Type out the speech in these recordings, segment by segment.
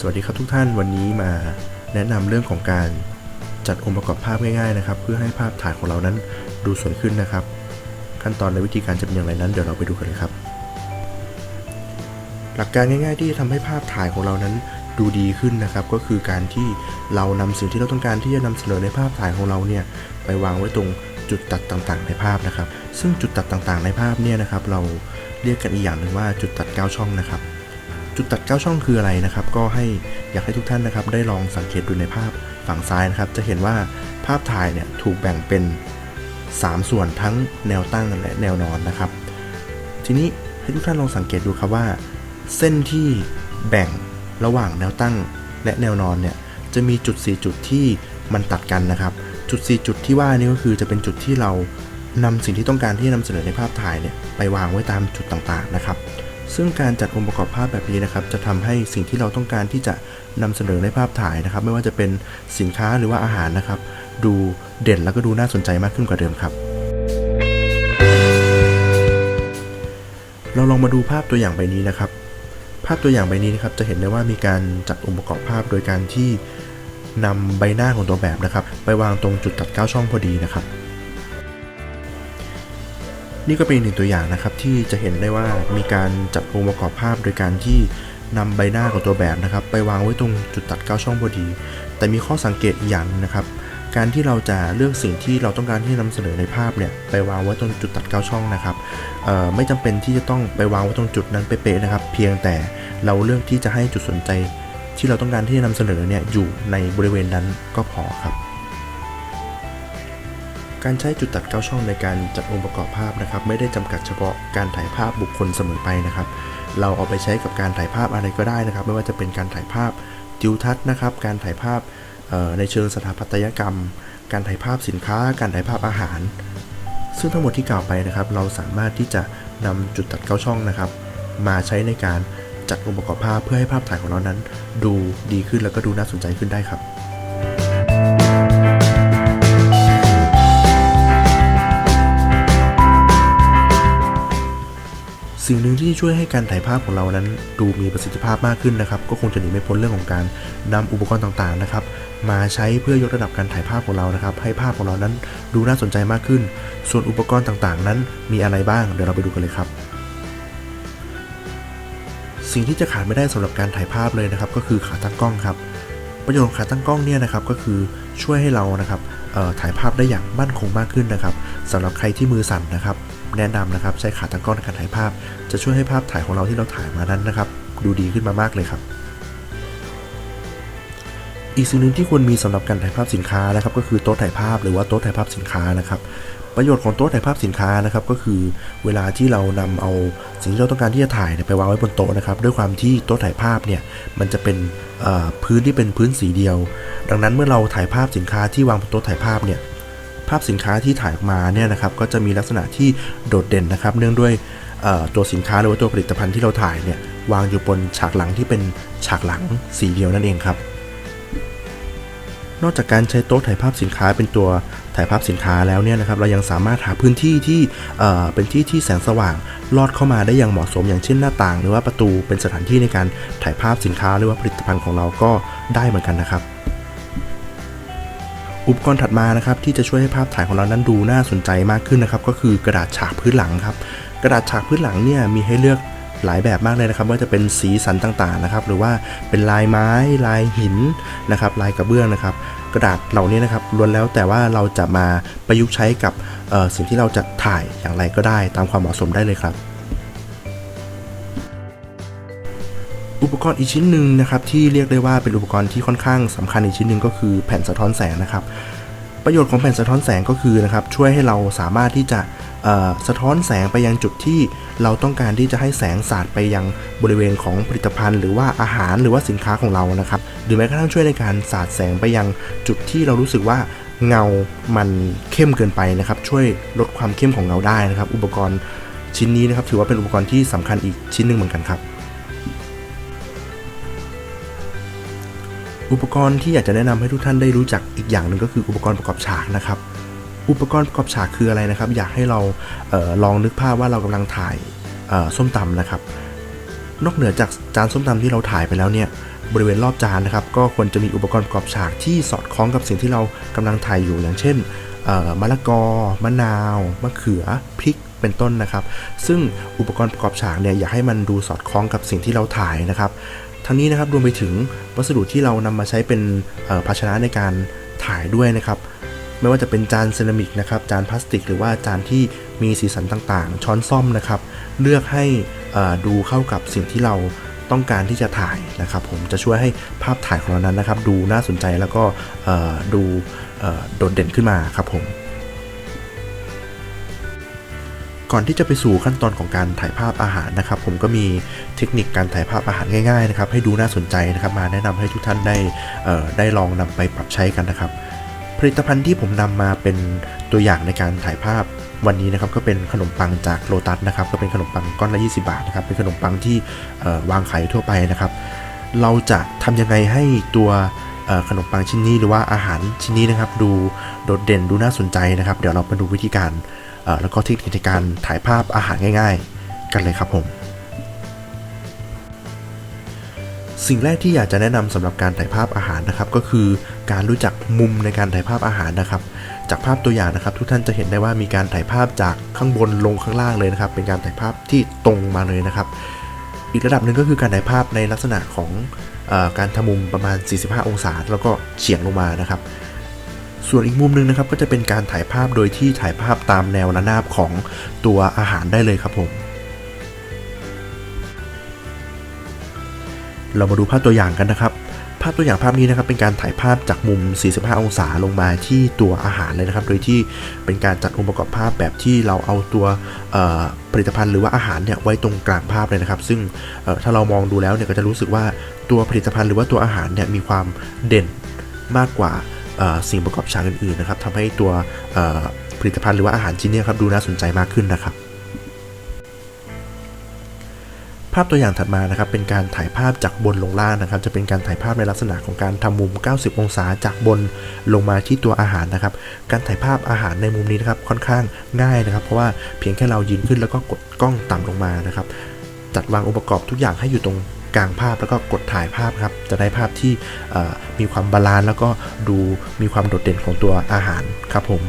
สวัสดีครับทุกท่านวันนี้มาแนะนำเรื่องของการจัดองค์ประกอบภาพง่ายๆนะครับ เพื่อให้ภาพถ่ายของเรานั้นดูสวยขึ้นนะครับ ขั้นตอนและวิธีการจะเป็นอย่างไรนั้นเดี๋ยวเราไปดูกันเลยครับ หลักการง่าย ๆ ที่จะทำให้ภาพถ่ายของเรานั้นดูดีขึ้นนะครับ ก็คือการที่เรานำสิ่งที่เราต้องการที่จะนำเสนอในภาพถ่ายของเราเนี่ยไปวางไว้ตรงจุดตัดต่างๆ ในภาพนะครับ ซึ่งจุดตัดต่างๆ ในภาพเนี่ยนะครับ เราเรียกกันอีกอย่างหนึ่งว่าจุดตัด9ช่องนะครับ จุดตัด 9 ช่องคืออะไรนะครับ ก็ให้อยากให้ทุกท่านนะครับ ได้ลองสังเกตดูในภาพฝั่งซ้ายนะครับ จะเห็นว่าภาพถ่ายเนี่ยถูกแบ่งเป็น 3 ส่วนทั้งแนวตั้งและแนวนอนนะครับ ทีนี้ให้ทุกท่านลองสังเกตดูครับว่า เส้นที่แบ่งระหว่างแนวตั้งและแนวนอนเนี่ยจะมีจุด 4 จุดที่มันตัดกันนะครับ จุด 4 จุดที่ว่านี่ก็คือจะเป็นจุดที่เรานำสิ่งที่ต้องการที่จะนำเสนอในภาพถ่ายเนี่ยไปวางไว้ตามจุดต่างๆนะครับ ซึ่งการจัดองค์ประกอบภาพแบบนี้นะครับ จะทำให้สิ่งที่เราต้องการที่จะนำเสนอในภาพถ่ายนะครับ ไม่ว่าจะเป็นสินค้าหรือว่าอาหารนะครับ ดูเด่นแล้วก็ดูน่าสนใจมากขึ้นกว่าเดิมครับ เราลองมาดูภาพตัวอย่างใบนี้นะครับ ภาพตัวอย่างใบนี้นะครับ จะเห็นได้ว่ามีการจัดองค์ประกอบภาพโดยการที่นำใบหน้าของตัวแบบนะครับ ไปวางตรงจุดตัด9ช่องพอดีนะครับ นี่ก็เป็นหนึ่งตัวอย่างนะครับที่จะเห็นได้ว่ามีการจัดองค์ประกอบภาพโดยการที่นำใบหน้าของตัวแบบนะครับ ไปวางไว้ตรงจุดตัด9ช่องพอดี แต่มีข้อสังเกตอีกอย่างนะครับ การที่เราจะเลือกสิ่งที่เราต้องการที่จะนำเสนอในภาพเนี่ยไปวางไว้ตรงจุดตัด9ช่องนะครับไม่จำเป็นที่จะต้องไปวางไว้ตรงจุดนั้นเป๊ะๆนะครับ เพียงแต่เราเลือกที่จะให้จุดสนใจ ที่เราต้องการที่จะนำเสนอเนี่ยอยู่ในบริเวณนั้นก็พอครับ การใช้จุดตัด 9 ช่องในการจัดองค์ประกอบภาพนะครับ ไม่ได้จำกัดเฉพาะการถ่ายภาพบุคคลเสมอไปนะครับ เราเอาไปใช้กับการถ่ายภาพอะไรก็ได้นะครับ ไม่ว่าจะเป็นการถ่ายภาพทิวทัศน์นะครับ การถ่ายภาพในเชิงสถาปัตยกรรม การถ่ายภาพสินค้า การถ่ายภาพอาหาร ซึ่งทั้งหมดที่กล่าวไปนะครับ เราสามารถที่จะนำจุดตัด 9 ช่องนะครับ มาใช้ในการจัดองค์ประกอบภาพเพื่อให้ภาพถ่ายของเรานั้น ดูดีขึ้นแล้วก็ดูน่าสนใจขึ้นได้ครับ สิ่งหนึ่งที่ช่วยให้การถ่ายภาพของเรานั้น ดูมีประสิทธิภาพมากขึ้นนะครับ ก็คงจะหนีไม่พ้นเรื่องของการนำอุปกรณ์ต่างๆนะครับ มาใช้เพื่อยกระดับการถ่ายภาพของเรานะครับ ให้ภาพของเรานั้นดูน่าสนใจมากขึ้น ส่วนอุปกรณ์ต่างๆ นั้นมีอะไรบ้าง เดี๋ยวเราไปดูกันเลยครับสิ่งที่จะขาดไม่ได้สำหรับการถ่ายภาพเลยนะครับ ก็คือขาตั้งกล้องครับ ประโยชน์ของขาตั้งกล้องเนี่ยนะครับก็คือช่วยให้เรานะครับถ่ายภาพได้อย่างมั่นคงมากขึ้นนะครับสำหรับใครที่มือสั่นนะครับ แนะนำนะครับใช้ขาตั้งกล้องในการถ่ายภาพ จะช่วยให้ภาพถ่ายของเราที่เราถ่ายมานั้นนะครับดูดีขึ้นมามากเลยครับ อีกสิ่งหนึ่งที่ควรมีสำหรับการถ่ายภาพสินค้านะครับ ก็คือโต๊ะถ่ายภาพหรือว่าโต๊ะถ่ายภาพสินค้านะครับประโยชน์ของโต๊ะถ่ายภาพสินค้านะครับก็คือเวลาที่เรานำเอาสิ่งที่เราต้องการที่จะถ่ายไปวางไว้บนโต๊ะนะครับด้วยความที่โต๊ะถ่ายภาพเนี่ยมันจะเป็นพื้นที่เป็นพื้นสีเดียว ดังนั้นเมื่อเราถ่ายภาพสินค้าที่วางบนโต๊ะถ่ายภาพเนี่ย ภาพสินค้าที่ถ่ายออกมาเนี่ยนะครับก็จะมีลักษณะที่โดดเด่นนะครับ เนื่องด้วยตัวสินค้าหรือว่าตัวผลิตภัณฑ์ที่เราถ่ายเนี่ยวางอยู่บนฉากหลังที่เป็นฉากหลังสีเดียวนั่นเองครับนอกจากการใช้โต๊ะถ่ายภาพสินค้าเป็นตัวถ่ายภาพสินค้าแล้วเนี่ยนะครับเรายังสามารถหาพื้นที่ที่เป็นที่ที่แสงสว่างลอดเข้ามาได้อย่างเหมาะสมอย่างเช่นหน้าต่าง หรือว่าประตูเป็นสถานที่ในการถ่ายภาพสินค้าหรือว่าผลิตภัณฑ์ของเราก็ได้เหมือนกันนะครับ อุปกรณ์ถัดมานะครับที่จะช่วยให้ภาพถ่ายของเรานั้นดูน่าสนใจมากขึ้นนะครับก็คือกระดาษฉากพื้นหลังครับกระดาษฉากพื้นหลังเนี่ยมีให้เลือกหลายแบบมากเลยนะครับว่าจะเป็นสีสันต่างๆนะครับหรือว่าเป็นลายไม้ ลายหินนะครับลายกระเบื้องนะครับ กระดาษเหล่านี้นะครับล้วนแล้วแต่ว่าเราจะมาประยุกต์ใช้กับสิ่งที่เราจะถ่ายอย่างไรก็ได้ตามความเหมาะสมได้เลยครับ อุปกรณ์อีกชิ้นหนึ่งนะครับที่เรียกได้ว่าเป็นอุปกรณ์ที่ค่อนข้างสำคัญอีกชิ้นหนึ่งก็คือแผ่นสะท้อนแสงนะครับ ประโยชน์ของแผ่นสะท้อนแสงก็คือนะครับช่วยให้เราสามารถที่จะสะท้อนแสงไปยังจุดที่เราต้องการที่จะให้แสงสาดไปยังบริเวณของผลิตภัณฑ์ หรือว่าอาหารหรือว่าสินค้าของเรานะครับ หรือแม้กระทั่งช่วยในการสาดแสงไปยังจุดที่เรารู้สึกว่าเงามันเข้มเกินไปนะครับ ช่วยลดความเข้มของเงาได้นะครับ อุปกรณ์ชิ้นนี้นะครับถือว่าเป็นอุปกรณ์ที่สำคัญอีกชิ้นหนึ่งเหมือนกันครับ อุปกรณ์ที่อยากจะแนะนำให้ทุกท่านได้รู้จักอีกอย่างหนึ่งก็คืออุปกรณ์ประกอบฉากนะครับ อุปกรณ์ประกอบฉากคืออะไรนะครับ อยากให้เราเออลองนึกภาพว่าเรากำลังถ่ายส้มตำนะครับ นอกเหนือจากจานส้มตำที่เราถ่ายไปแล้วเนี่ยบริเวณรอบจานนะครับ ก็ควรจะมีอุปกรณ์ประกอบฉากที่สอดคล้องกับสิ่งที่เรากำลังถ่ายอยู่อย่างเช่นมะละกอ มะนาว มะเขือ พริก เป็นต้นนะครับ ซึ่งอุปกรณ์ประกอบฉากเนี่ยอยากให้มันดูสอดคล้องกับสิ่งที่เราถ่ายนะครับ ทั้งนี้นะครับรวมไปถึงวัสดุที่เรานำมาใช้เป็นภาชนะในการถ่ายด้วยนะครับไม่ว่าจะเป็นจานเซรามิกนะครับจานพลาสติก หรือว่าจานที่มีสีสันต่างๆ ช้อนซ่อมนะครับ เลือกให้ดูเข้ากับสิ่งที่เราต้องการที่จะถ่ายนะครับ ผมจะช่วยให้ภาพถ่ายของเรานั้นนะครับ ดูน่าสนใจแล้วก็ดูโดดเด่นขึ้นมาครับผม ก่อนที่จะไปสู่ขั้นตอนของการถ่ายภาพอาหารนะครับ ผมก็มีเทคนิคการถ่ายภาพอาหารง่ายๆนะครับให้ดูน่าสนใจนะครับ มาแนะนำให้ทุกท่านได้ได้ลองนำไปปรับใช้กันนะครับ ผลิตภัณฑ์ที่ผมนำมาเป็นตัวอย่างในการถ่ายภาพวันนี้นะครับก็เป็นขนมปังจากโลตัสนะครับก็เป็นขนมปังก้อนละ 20 บาทนะครับเป็นขนมปังที่วางขายทั่วไปนะครับ เราจะทำยังไงให้ตัวขนมปังชิ้นนี้หรือว่าอาหารชิ้นนี้นะครับ ดูโดดเด่นดูน่าสนใจนะครับ เดี๋ยวเรามาดูวิธีการ แล้วก็เทคนิคในการถ่ายภาพอาหารง่าย ๆ กันเลยครับผม สิ่งแรกที่อยากจะแนะนำสำหรับการถ่ายภาพอาหารนะครับก็คือการรู้จักมุมในการถ่ายภาพอาหารนะครับ จากภาพตัวอย่างนะครับ ทุกท่านจะเห็นได้ว่ามีการถ่ายภาพจากข้างบนลงข้างล่างเลยนะครับ เป็นการถ่ายภาพที่ตรงมาเลยนะครับ อีกระดับหนึ่งก็คือการถ่ายภาพในลักษณะของอการทำมุมประมาณ 45 องศา แล้วก็เฉียงลงมานะครับ ส่วนอีกมุมหนึ่งนะครับก็จะเป็นการถ่ายภาพโดยที่ถ่ายภาพตามแนวระนาบของตัวอาหารได้เลยครับผมเรามาดูภาพตัวอย่างกันนะครับ ภาพตัวอย่างภาพนี้นะครับเป็นการถ่ายภาพจากมุม 45 องศาลงมาที่ตัวอาหารเลยนะครับ โดยที่เป็นการจัดองค์ประกอบภาพแบบที่เราเอาตัวผลิตภัณฑ์หรือว่าอาหารเนี่ยไว้ตรงกลางภาพเลยนะครับ ซึ่งถ้าเรามองดูแล้วเนี่ยก็จะรู้สึกว่าตัวผลิตภัณฑ์หรือว่าตัวอาหารเนี่ยมีความเด่นมากกว่า สิ่งประกอบฉากอื่นๆนะครับทำให้ตัวผลิตภัณฑ์หรือว่าอาหารชิ้นเนี้ครับดูน่าสนใจมากขึ้นนะครับ ภาพตัวอย่างถัดมานะครับเป็นการถ่ายภาพจากบนลงล่างนะครับ จะเป็นการถ่ายภาพในลักษณะของการทำมุม 90 องศาจากบนลงมาที่ตัวอาหารนะครับ การถ่ายภาพอาหารในมุมนี้นะครับค่อนข้างง่ายนะครับ เพราะว่าเพียงแค่เรายืนขึ้นแล้วก็กดกล้องต่ำลงมานะครับ จัดวางองค์ประกอบทุกอย่างให้อยู่ตรง กลางภาพแล้วก็กดถ่ายภาพครับ จะได้ภาพที่มีความบาลานซ์แล้วก็ดูมีความโดดเด่นของตัวอาหารครับผม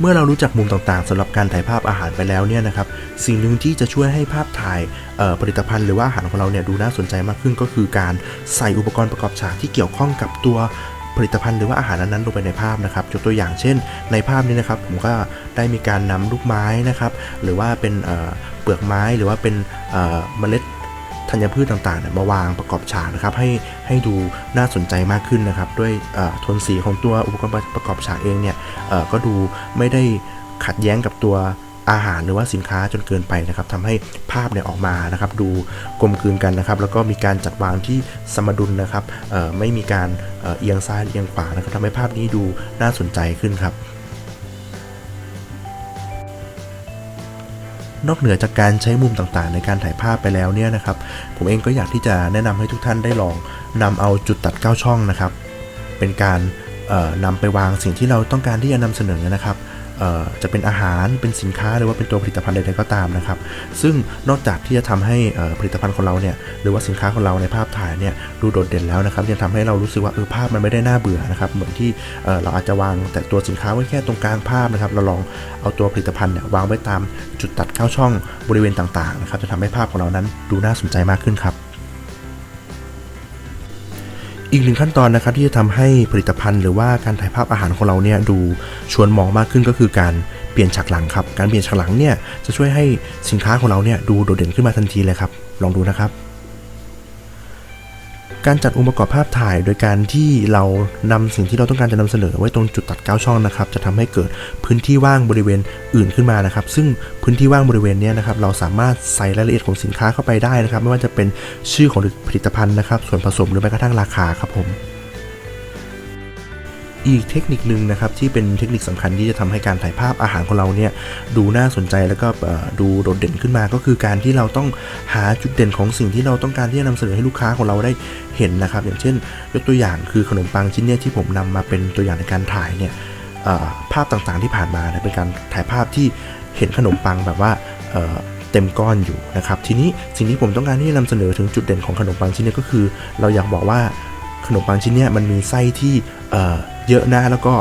เมื่อเรารู้จักมุมต่างๆสำหรับการถ่ายภาพอาหารไปแล้วเนี่ยนะครับสิ่งหนึ่งที่จะช่วยให้ภาพถ่ายผลิตภัณฑ์หรือว่าอาหารของเราเนี่ยดูน่าสนใจมากขึ้นก็คือการใส่อุปกรณ์ประกอบฉากที่เกี่ยวข้องกับตัวผลิตภัณฑ์หรือว่าอาหารนั้นๆลงไปในภาพนะครับยกตัวอย่างเช่น ในภาพนี้นะครับผมก็ได้มีการนำลูกไม้นะครับหรือว่าเป็น ลือกไม้หรือว่าเป็นเมล็ดธัญพืชต่างๆมาวางประกอบฉากนะครับให้ให้ดูน่าสนใจมากขึ้นนะครับ ด้วยโทนสีของตัวอุปกรณ์ประกอบฉากเองเนี่ยก็ดูไม่ได้ขัดแย้งกับตัวอาหารหรือว่าสินค้าจนเกินไปนะครับทำให้ภาพเนี่ยออกมานะครับ ดูกลมกลืนกันนะครับ แล้วก็มีการจัดวางที่สมดุลนะครับไม่มีการเอียงซ้ายเอียงขวานะครับทำให้ภาพนี้ดูน่าสนใจขึ้นครับ นอกเหนือจากการใช้มุมต่างๆ ในการถ่ายภาพไปแล้วเนี่ยนะครับ ผมเองก็อยากที่จะแนะนำให้ทุกท่านได้ลองนำเอาจุดตัด 9 ช่องนะครับ เป็นการเอ่อนำไปวางสิ่งที่เราต้องการที่จะนำเสนอนะครับ จะเป็นอาหารเป็นสินค้าหรือว่าเป็นตัวผลิตภัณฑ์ใดๆก็ตามนะครับ ซึ่งนอกจากที่จะทำให้ผลิตภัณฑ์ของเราเนี่ยหรือว่าสินค้าของเราในภาพถ่ายเนี่ยดูโดดเด่นแล้วนะครับยังทำให้เรารู้สึกว่าเออภาพมันไม่ได้น่าเบื่อนะครับเหมือนที่เเราอาจจะวางแต่ตัวสินค้าไว้แค่ตรงกลางภาพนะครับเราลองเอาตัวผลิตภัณฑ์เนี่ยวางไว้ตามจุดตัดเข้าช่องบริเวณต่างๆนะครับจะทำให้ภาพของเรานั้นดูน่าสนใจมากขึ้นครับ อีกหนึ่งขั้นตอนนะครับที่จะทำให้ผลิตภัณฑ์หรือว่าการถ่ายภาพอาหารของเราเนี่ยดูชวนมองมากขึ้นก็คือการเปลี่ยนฉากหลังครับ การเปลี่ยนฉากหลังเนี่ยจะช่วยให้สินค้าของเราเนี่ยดูโดดเด่นขึ้นมาทันทีเลยครับ ลองดูนะครับ การจัดองค์ประกอบภาพถ่ายโดยการที่เรานำสิ่งที่เราต้องการจะนำเสนอไว้ตรงจุดตัดเก้าช่องนะครับ จะทำให้เกิดพื้นที่ว่างบริเวณอื่นขึ้นมานะครับ ซึ่งพื้นที่ว่างบริเวณนี้นะครับ เราสามารถใส่รายละเอียดของสินค้าเข้าไปได้นะครับ ไม่ว่าจะเป็นชื่อของผลิตภัณฑ์นะครับ ส่วนผสมหรือแม้กระทั่งราคาครับผม อีกเทคนิคนึงนะครับที่เป็นเทคนิคสำคัญที่จะทำให้การถ่ายภาพอาหารของเราเนี่ยดูน่าสนใจแล้วก็ดูโดดเด่นขึ้นมา ก็คือการที่เราต้องหาจุดเด่นของสิ่งที่เราต้องการที่จะนำเสนอให้ลูกค้าของเราได้เห็นนะครับ อย่างเช่น ยกตัวอย่างคือขนมปังชิ้นเนี้ยที่ผมนำมาเป็นตัวอย่างในการถ่ายเนี่ยภาพต่างๆที่ผ่านมาเนี่ยเป็นการถ่ายภาพที่เห็นขนมปังแบบว่าเต็มก้อนอยู่นะครับทีนี้สิ่งที่ผมต้องการที่จะนำเสนอถึงจุดเด่นของขนมปังชิ้นนี้ก็คือ เราอยากบอกว่าขนมปังชิ้นเนี้มันมีไส้ที่ เยอะนะแล้วก็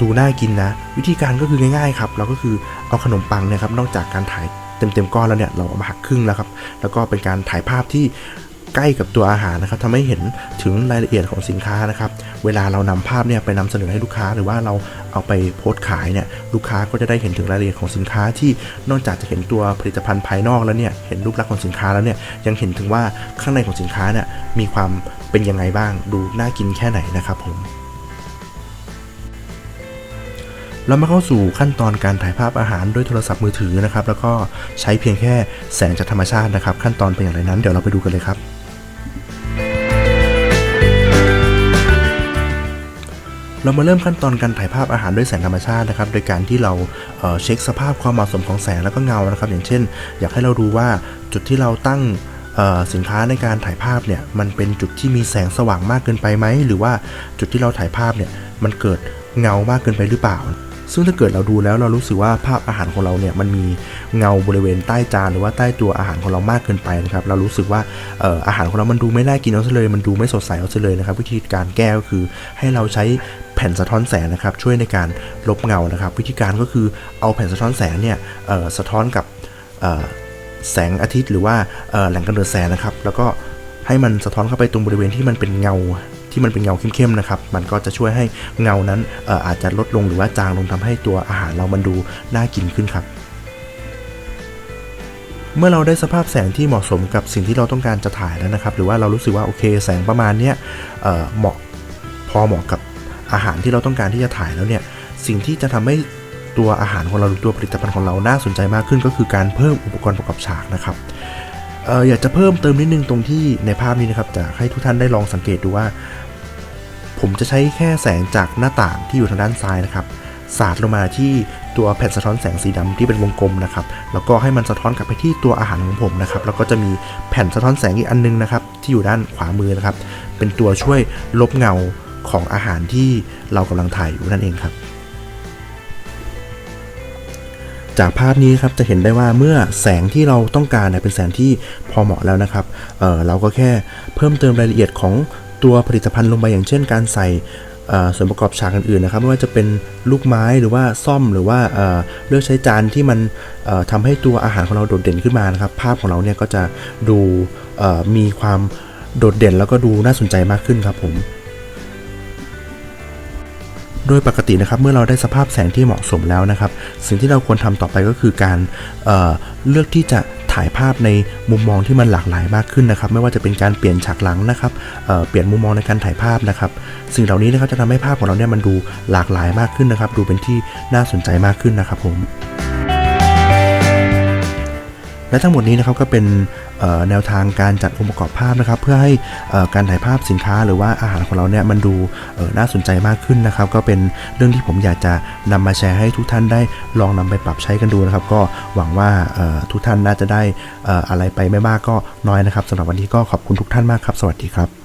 ดูน่ากินนะ วิธีการก็คือง่ายๆครับเราก็คือเอาขนมปังเนี่ยครับนอกจากการถ่ายเต็มๆก้อนแล้วเนี่ยเราเอามาหักครึ่งแล้วครับแล้วก็เป็นการถ่ายภาพที่ใกล้กับตัวอาหารนะครับทำให้เห็นถึงรายละเอียดของสินค้านะครับ เวลาเรานำภาพเนี่ยไปนำเสนอให้ลูกค้าหรือว่าเราเอาไปโพสต์ขายเนี่ยลูกค้าก็จะได้เห็นถึงรายละเอียดของสินค้าที่นอกจากจะเห็นตัวผลิตภัณฑ์ภายนอกแล้วเนี่ยเห็นรูปลักษณ์ของสินค้าแล้วเนี่ยยังเห็นถึงว่าข้างในของสินค้าเนี่ยมีความเป็นยังไงบ้าง ดูน่ากินแค่ไหนนะครับผม เรามาเข้าสู่ขั้นตอนการถ่ายภาพอาหารด้วยโทรศัพท์มือถือนะครับ แล้วก็ใช้เพียงแค่แสงจากธรรมชาตินะครับ ขั้นตอนเป็นอย่างไรนั้นเดี๋ยวเราไปดูกันเลยครับเรามาเริ่มขั้นตอนการถ่ายภาพอาหารด้วยแสงธรรมชาตินะครับ โดยการที่เราเเช็คสภาพความเหมาะสมของแสงแล้วก็เงานะครับ อย่างเช่น อยากให้เราดูว่าจุดที่เราตั้งสินค้าในการถ่ายภาพเนี่ยมันเป็นจุดที่มีแสงสว่างมากเกินไปไหม หรือว่าจุดที่เราถ่ายภาพเนี่ยมันเกิดเงามากเกินไปหรือเปล่า ซึ่งถ้าเกิดเราดูแล้วเรารู้สึกว่าภาพอาหารของเราเนี่ยมันมีเงาบริเวณใต้จานหรือว่าใต้ตัวอาหารของเรามากเกินไปนะครับเรารู้สึกว่าอออาหารของเรามันดูไม่น่ากินเอาซะเลย มันดูไม่สดใสเอาซะเลยนะครับ วิธีการแก้ก็คือให้เราใช้แผ่นสะท้อนแสงนะครับช่วยในการลบเงานะครับ วิธีการก็คือเอาแผ่นสะท้อนแสงเนี่ยสะท้อนกับแสงอาทิตย์หรือว่าแหล่งกำเนิดแสงนะครับ แล้วก็ให้มันสะท้อนเข้าไปตรงบริเวณที่มันเป็นเงา ที่มันเป็นเงาเข้มๆนะครับมันก็จะช่วยให้เงานั้นอออาจจะลดลงหรือว่าจางลงทำให้ตัวอาหารเรามันดูน่ากินขึ้นครับเมื่อเราได้สภาพแสงที่เหมาะสมกับสิ่งที่เราต้องการจะถ่ายแล้วนะครับ หรือว่าเรารู้สึกว่าโอเค แสงประมาณเนี้ยเหมาะพอเหมาะกับอาหารที่เราต้องการที่จะถ่ายแล้วเนี่ยสิ่งที่จะทำให้ตัวอาหารของเราหรือตัวผลิตภัณฑ์ของเราน่าสนใจมากขึ้น ก็คือการเพิ่มอุปกรณ์ประกอบฉากนะครับอออยากจะเพิ่มเติมนิดนึงตรงที่ในภาพนี้นะครับจะให้ทุกท่านได้ลองสังเกตดูว่า ผมจะใช้แค่แสงจากหน้าต่างที่อยู่ทางด้านซ้ายนะครับสาดลงมาที่ตัวแผ่นสะท้อนแสงสีดำที่เป็นวงกลมนะครับ แล้วก็ให้มันสะท้อนกลับไปที่ตัวอาหารของผมนะครับ แล้วก็จะมีแผ่นสะท้อนแสงอีกอันนึงนะครับ ที่อยู่ด้านขวามือนะครับ เป็นตัวช่วยลบเงาของอาหารที่เรากำลังถ่ายอยู่นั่นเองครับ จากภาพนี้ครับจะเห็นได้ว่าเมื่อแสงที่เราต้องการเป็นแสงที่พอเหมาะแล้วนะครับเออเราก็แค่เพิ่มเติมรายละเอียดของ ตัวผลิตภัณฑ์ลงไปอย่างเช่น การใส่ส่วนประกอบฉากอื่นๆนะครับไม่ว่าจะเป็นลูกไม้หรือว่าซ่อมหรือว่าเลือกใช้จานที่มันเอ่อทำให้ตัวอาหารของเราโดดเด่นขึ้นมานะครับ ภาพของเราเนี่ยก็จะดูมีความโดดเด่นแล้วก็ดูน่าสนใจมากขึ้นครับผมโดยปกตินะครับเมื่อเราได้สภาพแสงที่เหมาะสมแล้วนะครับ สิ่งที่เราควรทำต่อไปก็คือการเเลือกที่จะ ถ่ายภาพในมุมมองที่มันหลากหลายมากขึ้นนะครับ ไม่ว่าจะเป็นการเปลี่ยนฉากหลังนะครับเเปลี่ยนมุมมองในการถ่ายภาพนะครับ สิ่งเหล่านี้นะครับจะทำให้ภาพของเราเนี่ยมันดูหลากหลายมากขึ้นนะครับ ดูเป็นที่น่าสนใจมากขึ้นนะครับผม และทั้งหมดนี้นะครับก็เป็นแนวทางการจัดองค์ประกอบภาพนะครับ เพื่อให้การถ่ายภาพสินค้าหรือว่าอาหารของเราเนี่ยมันดูน่าสนใจมากขึ้นนะครับ ก็เป็นเรื่องที่ผมอยากจะนำมาแชร์ให้ทุกท่านได้ลองนำไปปรับใช้กันดูนะครับ ก็หวังว่าทุกท่านน่าจะได้อะไรไปไม่มากก็น้อยนะครับสำหรับวันนี้ก็ขอบคุณทุกท่านมากครับ สวัสดีครับ